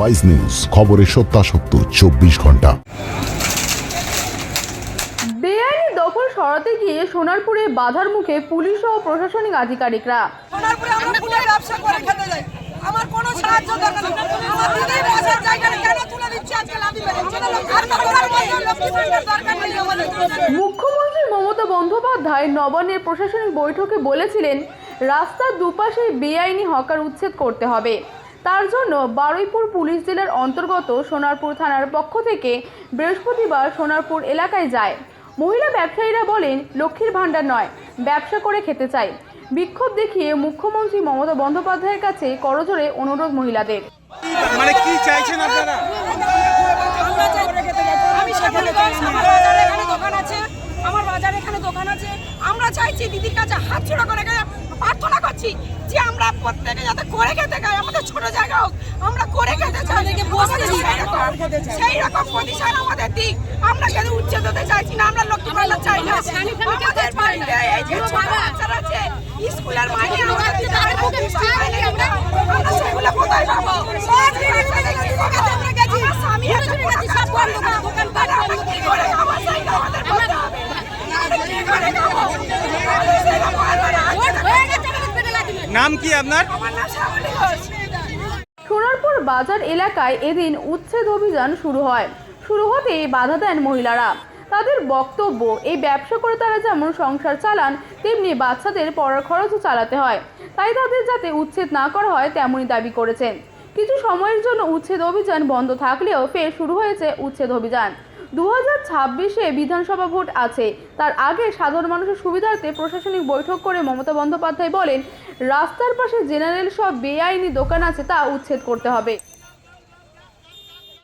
Wise news খবরের সত্যাসত্য চব্বিশ ঘণ্টা। বেআইনি দখল সরাতে গিয়ে সোনারপুরে বাধার মুখে পুলিশ ও প্রশাসনিক আধিকারিকরা। সোনারপুরে আমরা ফুলের ব্যবসা করে খেতে যাই। আমার কোনো সাহায্য দরকার নেই। আমার দিদির বাসার জায়গাটা কেন তুলে দিচ্ছে আজকে লাভি মেরে আর কখনোর মধ্যে লক্ষ্মী ভাণ্ডার দরকার নেই আমাদের মুখ্যমন্ত্রী মমতা বন্দ্যোপাধ্যায় নবান্নের প্রশাসনিক বৈঠকে বলেছিলেন রাস্তার দুপাশে বেআইনি হকার উচ্ছেদ করতে হবে। তার জন্য বারুইপুর পুলিশ জেলার অন্তর্গত সোনারপুর থানার পক্ষ থেকে বৃহস্পতিবার সোনারপুর এলাকায় যায়। মহিলা ব্যবসায়ীরা বলেন লক্ষ্মীর ভাণ্ডার নয় ব্যবসা করে খেতে চাই। বিক্ষোভ দেখিয়ে মুখ্যমন্ত্রী মমতা বন্দ্যোপাধ্যায়ের কাছে করজোরে অনুরোধ মহিলাদের। মানে কি চাইছেন আপনারা? আমরা চাই আমি সাগরগঞ্জ আমার বাজারে এখানে দোকান আছে আমার বাজারে এখানে দোকান আছে। আমরা চাইছি দিদির কাছে হাত ছোড়া করে প্রার্থনা করছি যে আমরা প্রত্যেকে যাতে করে খেতে খাই আমাদের ছোট জায়গা হোক আমরা করে খেতে চাই আমাদের সেই রকম- পজিশন আমাদের দিক। আমরা কেন উচ্ছেদ হতে চাইছি না? আমরা লক্ষ্মী ভাণ্ডার চাই না। আমাদের বাড়িতে এই যে ছোট বাচ্চারা আছে স্কুলের মাইনে আমাদের। আমরা সেগুলো কোথায় পাবো? স্বামী আমরা কি করে আমাদের বলতে হবে। নাম কি আপনার? আমার নাম বাজার এলাকায় এদিন উচ্ছেদ অভিযান শুরু হয়। শুরু হতেই বাধা দেন মহিলারা। তাদের বক্তব্য, এই ব্যবসা করে তারা যেমন সংসার চালান, তেমনি বাচ্চাদের পড়ার খরচও চালাতে হয়। তাই তাদের যাতে উচ্ছেদ না করা হয়, তেমনই দাবি করেছেন। কিছু সময়ের জন্য উচ্ছেদ অভিযান বন্ধ থাকলেও ফের শুরু হয়েছে উচ্ছেদ অভিযান। দু হাজার ছাব্বিশে বিধানসভা ভোট আছে। তার আগে সাধারণ মানুষের সুবিধার্থে প্রশাসনিক বৈঠক করে মমতা বন্দ্যোপাধ্যায় বলেন, রাস্তার পাশে জেনারেল সব বেআইনি দোকান আছে তা উচ্ছেদ করতে হবে।